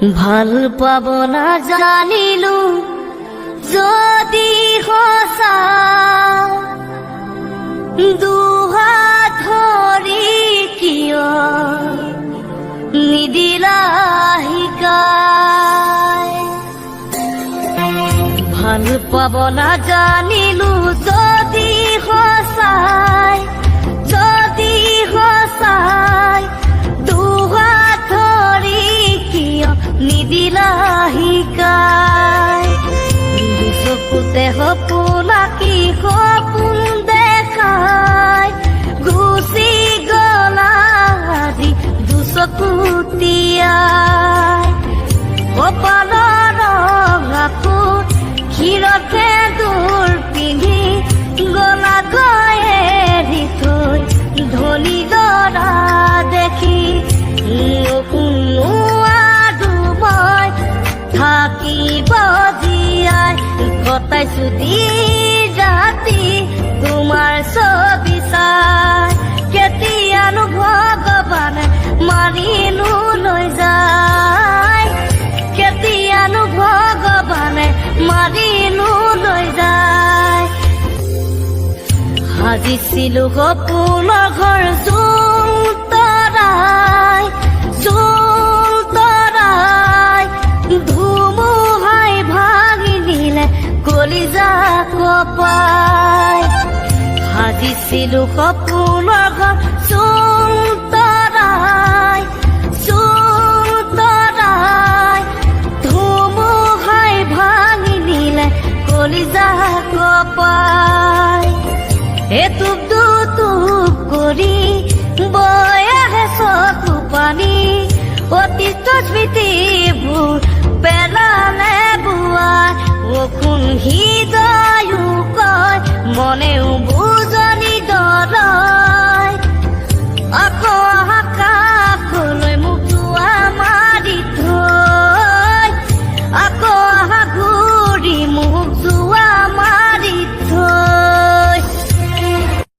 ভালো পাব না জানিলো যদি সঁচা দুহাত ধৰি কিয়? নিদিলা শিকাই ভালো পাব না জানিলো যদি শিকাই চকুতে কি সপোন দেখাই গুচি গলা আজি দুচকুতীয়াই কপালৰ ৰঙা ক্ষীৰতে কটাইছো দিন ৰাতি তোমাৰ ছবি চাই। কেতিয়ানো ভগৱানে মাৰিনো লৈ যায়। কেতিয়ানো ভগৱানে মাৰিনো লৈ যায়। সাজিছিলো সপোনৰ ঘৰ কলিজা কপাই সাজিছিলো সপোনৰ ঘৰ তৰাই জোন তৰাই ধুমুহাই ভাঙি নিলে, কলিজা কপাই এটুপ দুটুপ কৰি বৈ আহে চকু পানী। অতীত স্মৃতিবোৰ পেলালে বোৱা সি